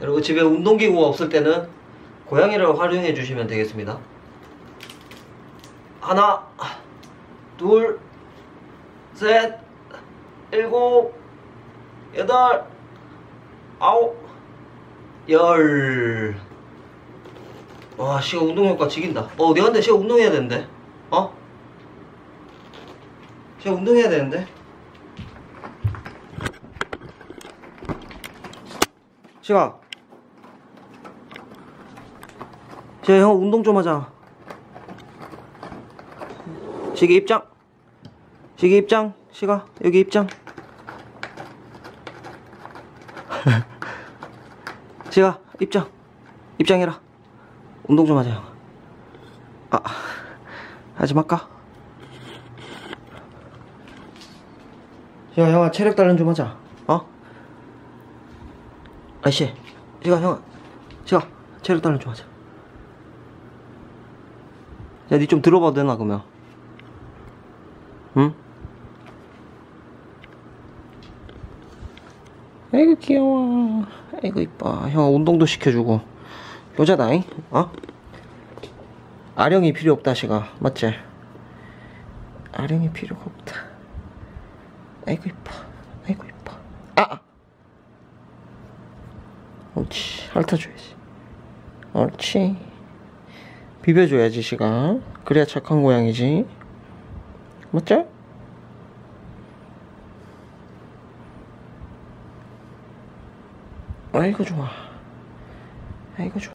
그리고 집에 운동기구가 없을 때는 고양이를 활용해 주시면 되겠습니다. 하나, 둘, 셋, 일곱, 여덟, 아홉, 열. 와, 시가 운동 효과 지긴다. 어, 갔는데 시가 운동해야 되는데? 어? 시가 운동해야 되는데? 시가. 시가 형 운동 좀 하자. 시계 입장. 시계 입장. 시가 여기 입장. 시가 입장. 입장해라. 운동 좀 하자 형. 아 하지 말까? 시가 형아 체력 단련 좀 하자. 어? 아이씨. 시가 형아. 시가 체력 단련 좀 하자. 야, 니 좀 들어봐도 되나, 그러면? 응? 아이고, 귀여워. 아이고, 이뻐. 형, 운동도 시켜주고. 여자다잉? 어? 아령이 필요 없다, 시가. 맞지? 아령이 필요가 없다. 아이고, 이뻐. 아이고, 이뻐. 아! 옳지. 핥아줘야지. 옳지. 비벼줘야지 시가 그래야 착한 고양이지. 맞죠? 아이고 좋아. 아이고 좋아